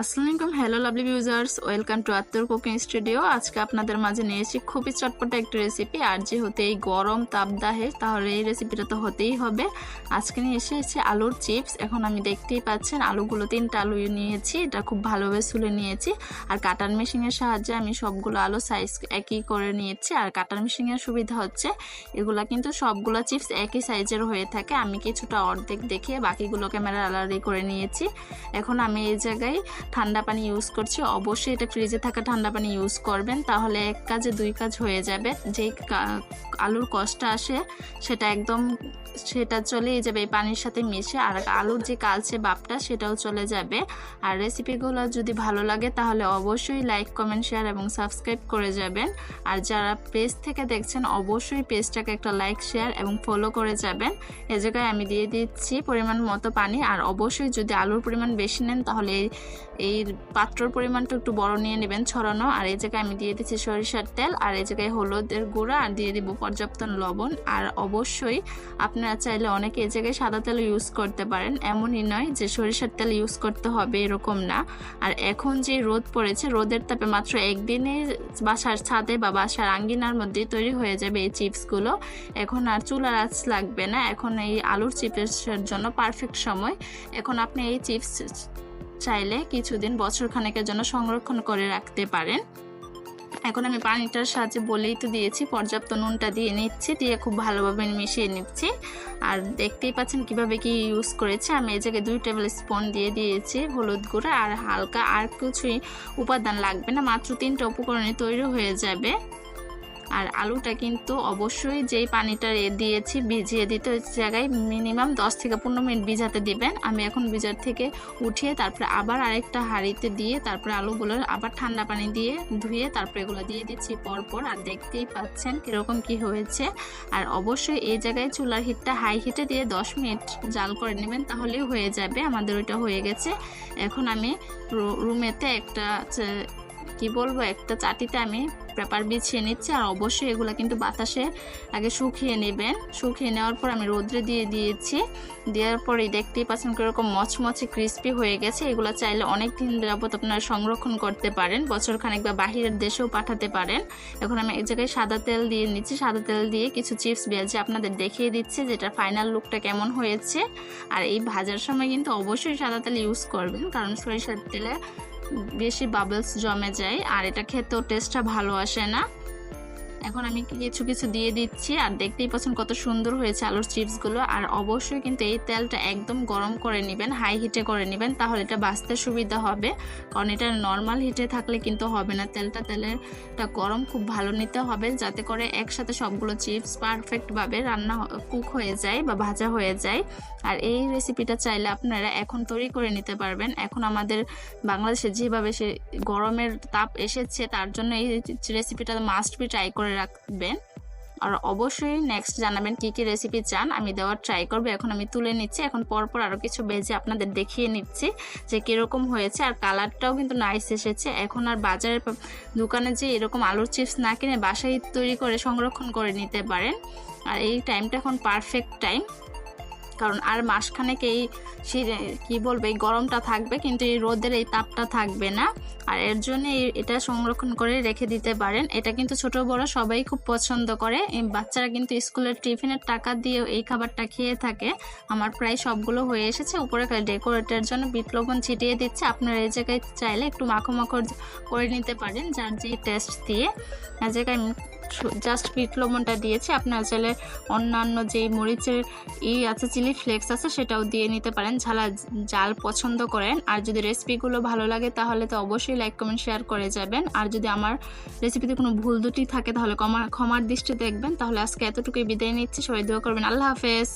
আসসালামু আলাইকুম hello lovely users welcome to আত্মর cooking studio আজকে আপনাদের মাঝে নিয়ে এসেছি খুবই চটপটা একটি রেসিপি আর যেহেতু এই গরম তাপদাহে তাহলে এই রেসিপিটা তো হতেই হবে। আজকে নিয়ে এসেছি আলুর চিপস এখন আমি দেখতেই পাচ্ছেন, আলুগুলো তিনটা আলু নিয়েছি। এটা খুব ভালোভাবে সুলে নিয়েছি। আর কাটার মেশিনের সাহায্যে আমি সবগুলো আলু সাইজ একই করে নিয়েছি। আর কাটার মেশিনের সুবিধা হচ্ছে, এগুলো কিন্তু সবগুলো চিপস একই সাইজের হয়ে থাকে। আমি কিছুটা অর্ধেক দেখে বাকিগুলো ক্যামেরা আলাদা করে নিয়েছি। এখন আমি এই জায়গায় ঠান্ডা পানি ইউজ করছি, অবশ্যই এটা ফ্রিজে থাকা ঠান্ডা পানি ইউজ করবেন। তাহলে এক কাজে দুই কাজ হয়ে যাবে। যেই আলুর কষ্টটা আসে, সেটা একদম, সেটা চলেই যাবে, এই পানির সাথে মিশে। আর আলুর যে কালচে বাপটা সেটাও চলে যাবে। আর রেসিপিগুলো যদি ভালো লাগে, তাহলে অবশ্যই লাইক কমেন্ট শেয়ার এবং সাবস্ক্রাইব করে যাবেন। আর যারা পেজ থেকে দেখছেন, অবশ্যই পেজটাকে একটা লাইক শেয়ার এবং ফলো করে যাবেন। এ জায়গায় আমি দিয়ে দিচ্ছি পরিমাণ মতো পানি। আর অবশ্যই যদি আলুর পরিমাণ বেশি নেন, তাহলে এই পাত্রর পরিমাণটা একটু বড় নিয়ে নেবেন ছড়ানো, আর এই জায়গায় আমি দিয়ে দিচ্ছি সরিষার তেল, আর এই জায়গায় হলুদের গুঁড়া, আর দিয়ে দিব পর্যাপ্ত লবণ। আর অবশ্যই আপনারা চাইলে অনেকে এই জায়গায় সাদা তেল ইউজ করতে পারেন, এমনই নয় যে সরিষার তেল ইউজ করতে হবে এরকম না। আর এখন যে রোদ পড়েছে, রোদের তাপে মাত্র একদিনে বাসার ছাদে বা বাসার আঙ্গিনার মধ্যে তৈরি হয়ে যাবে এই চিপসগুলো। এখন আর চুলার আঁচ লাগবে না, এখন এই আলুর চিপসের জন্য পারফেক্ট সময়। এখন আপনি এই চিপস চাইলে কিছুদিন বছর খানেকের জন্য সংরক্ষণ করে রাখতে পারেন। এখন আমি পানিটার সাহায্যে বলেই তো দিয়েছি, পর্যাপ্ত নুনটা দিয়ে নিচ্ছি, দিয়ে খুব ভালোভাবে মিশিয়ে নিচ্ছি। আর দেখতেই পাচ্ছেন কীভাবে কি ইউজ করেছে। আমি এই জায়গায় দুই টেবিল স্পুন দিয়ে দিয়েছি হলুদ গুঁড়া আর হালকা আর কিছুই উপাদান লাগবে না, মাত্র তিনটা উপকরণে তৈরি হয়ে যাবে। আর আলুটা কিন্তু অবশ্যই যেই পানিটা দিয়েছি ভিজিয়ে দিতে ওই জায়গায় মিনিমাম দশ থেকে পনেরো মিনিট ভিজাতে দিবেন। আমি এখন ভিজার থেকে উঠিয়ে তারপরে আবার আরেকটা হাঁড়িতে দিয়ে তারপরে আলুগুলো আবার ঠান্ডা পানি দিয়ে ধুয়ে তারপরে এগুলো দিয়ে দিচ্ছি পরপর। আর দেখতেই পাচ্ছেন কীরকম কি হয়েছে। আর অবশ্যই এই জায়গায় চুলার হিটটা হাই হিটে দিয়ে দশ মিনিট জাল করে নেবেন তাহলেই হয়ে যাবে। আমাদের ওইটা হয়ে গেছে। এখন আমি রুমেতে একটা কি বলব? একটা চাটিতে আমি পেপার বিছিয়ে নিচ্ছি আর অবশ্যই এগুলো কিন্তু বাতাসে আগে শুকিয়ে নেবেন। শুকিয়ে নেওয়ার পর আমি রোদ্রে দিয়ে দিয়েছি। দেওয়ার পরেই দেখতেই পাচ্ছেন কীরকম মচমচে ক্রিস্পি হয়ে গেছে। এগুলো চাইলে অনেক দিন যাবত আপনারা সংরক্ষণ করতে পারেন। বছর খানেক বা বাহিরের দেশেও পাঠাতে পারেন। এখন আমি এক জায়গায় সাদা তেল দিয়ে নিচ্ছি। সাদা তেল দিয়ে কিছু চিপস ভেজে আপনাদের দেখিয়ে দিচ্ছি যেটা ফাইনাল লুকটা কেমন হয়েছে। আর এই ভাজার সময় কিন্তু অবশ্যই সাদা তেল ইউজ করবেন। কারণ সরিষার তেলে বেশি বাবলস জমে যায় আর এটা খেতেও টেস্টটা ভালো আসে না। এখন আমি কিছু কিছু দিয়ে দিচ্ছি আর দেখতেই পাচ্ছেন কত সুন্দর হয়েছে আলুর চিপসগুলো আর অবশ্যই কিন্তু এই তেলটা একদম গরম করে নেবেন হাই হিটে করে নেবেন, তাহলে এটা বাঁচতে সুবিধা হবে। কারণ এটা নর্মাল হিটে থাকলে কিন্তু হবে না। তেলটা, তেলেরটা গরম খুব ভালো নিতে হবে, যাতে করে একসাথে সবগুলো চিপস পারফেক্টভাবে রান্না কুক হয়ে যায় বা ভাজা হয়ে যায়। আর এই রেসিপিটা চাইলে আপনারা এখন তৈরি করে নিতে পারবেন। এখন আমাদের বাংলাদেশে যেভাবে সে গরমের তাপ এসেছে, তার জন্য এই রেসিপিটা মাস্ট বি ট্রাই করে রাখবেন। আর অবশ্যই নেক্সট জানাবেন কি কি রেসিপি চান, আমি দেওয়ার ট্রাই করব। এখন আমি তুলে নিচ্ছি। এখন পরপর আরও কিছু বেজে আপনাদের দেখিয়ে নিচ্ছি যে কীরকম হয়েছে। আর কালারটাও কিন্তু নাইস এসেছে। এখন আর বাজারের দোকানে যে এরকম আলুর চিপস না কিনে বাসায় তৈরি করে সংরক্ষণ করে নিতে পারেন। আর এই টাইমটা এখন পারফেক্ট টাইম কারণ আর মাসখানেক এই কি বলবে, এই গরমটা থাকবে, কিন্তু এই রোদের এই তাপটা থাকবে না। আর এর জন্য এটা সংরক্ষণ করে রেখে দিতে পারেন। এটা কিন্তু ছোট বড় সবাই খুব পছন্দ করে। বাচ্চারা কিন্তু স্কুলের টিফিনের টাকা দিয়ে এই খাবারটা খেয়ে থাকে। আমার প্রায় সবগুলো হয়ে এসেছে। উপরে ডেকোরেটের জন্য বিট লবণ ছিটিয়ে দিচ্ছে। আপনারা এই জায়গায় চাইলে একটু মাখো মাখো করে নিতে পারেন, যার যে টেস্ট দিয়ে। জায়গায় জাস্ট বিট লবণটা দিয়েছি। আপনারা চাইলে অন্যান্য যে মরিচের ই আছে, চিলি ফ্লেক্স আছে, সেটাও দিয়ে নিতে পারেন। ঝালা জাল পছন্দ করেন, আর যদি রেসিপিগুলো ভালো লাগে, তাহলে তো অবশ্যই লাইক, কমেন্ট, শেয়ার করে যাবেন। আর যদি আমার রেসিপিতে কোনো ভুল দুটি থাকে, তাহলে ক্ষমার দৃষ্টি দেখবেন। তাহলে আজকে এতটুকুই বিদায় নিচ্ছি। সবাই দোয়া করবেন। আল্লাহ হাফেজ।